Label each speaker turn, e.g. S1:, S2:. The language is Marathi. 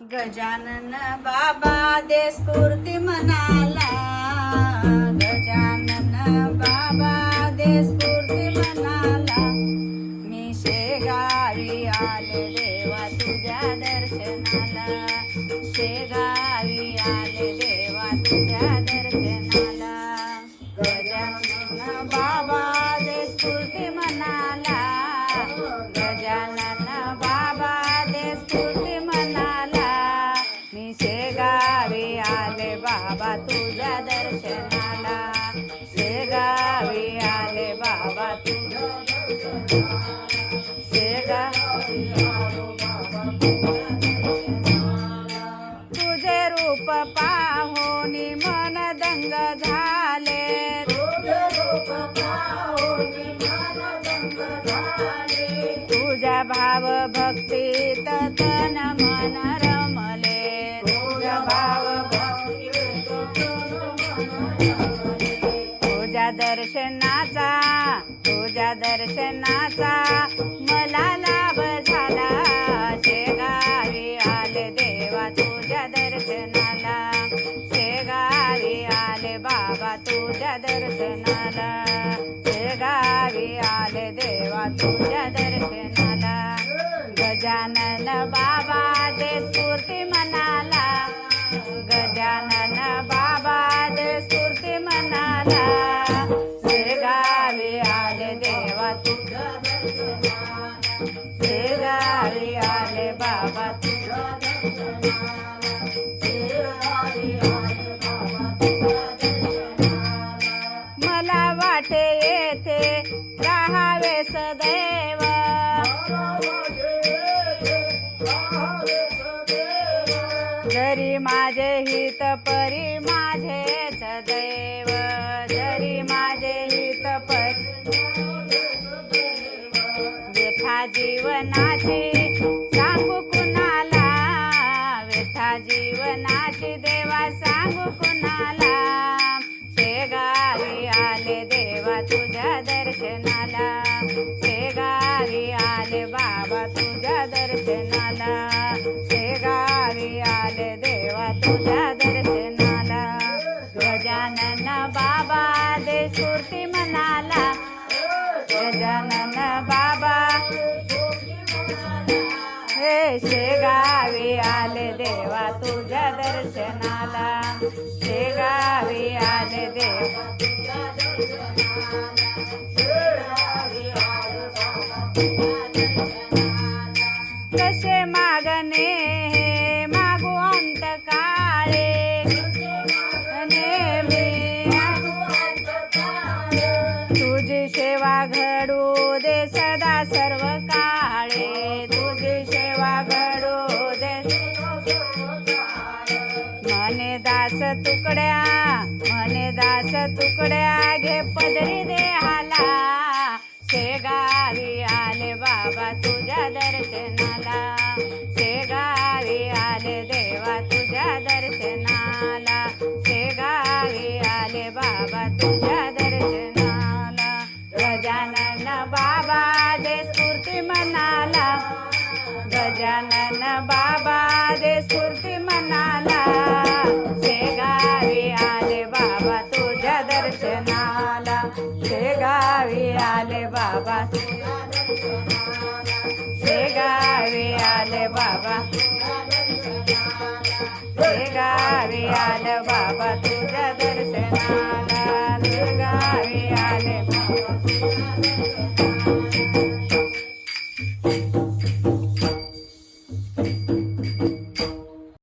S1: गजानन बाबा दे स्फूर्ती म्हणाला गजानन बाबा दे स्फूर्ती म्हणाला मी शेगावी आले देवा तुझ्या दर्शनाला. शेगावी आले देवा तुझ्या दर्शनाला. शेगावी आले बाबा तुझ्या दर्शनाला. शेगावी आले बाबा तुझ्या शेगावी तुझे रूप पाहून मन दंग झाले. तुझ्या भाव भक्तीत तन मन तुझ्या दर्शनाचा तुझ्या दर्शनाचा मला लाभ झाला. शेगावी आले देवा तुझ्या दर्शनाला. शेगावी आले बाबा तुझ्या दर्शनाला. शेगावी आले देवा तुझ्या दर्शनाला. गजानन बाबा ते स्फूर्ती मनाला गजानन बाबा दे स्फूर्ती मनाला. शेगावी आले देवा तुझ्या शेगावी आले बाबा तुझ्या मला वाटे येथे राहावे सदैव. जरी माझे हित परी माझे सदैव जरी माझे हित परी व्यथा जीवनाची सांगू कुणाला? व्यथा जीवनाची देवा सांगू कुणाला? शेगावी आले देवा तुझ्या दर्शनाला. शेगावी आले बाबा तुझ्या दर्शनाला. तुला दर्शनाला. गजानन बाबा दे स्फूर्ती मनाला गजानन बाबा हे शेगावी आले देवा तुझ्या दर्शनाला. शेगावी आले देवा कसे मागणे नेहमी तुझी सेवा घडू दे सदा सर्व काळे तुझी सेवा घडू दे. मने दास तुकड्या मने दास तुकड्या घे पदरी देहाला. शेगावी आले बाबा तुझ्या दर्शनाला. तुझ्या दर्शनाला गजानन बाबा दे स्फूर्ती मनाला. गजानन बाबा दे स्फूर्ती मनाला. शेगावी आले बाबा तुझ्या दर्शनाला. शेगावी आले बाबा शेगावी आले बाबा なるほど。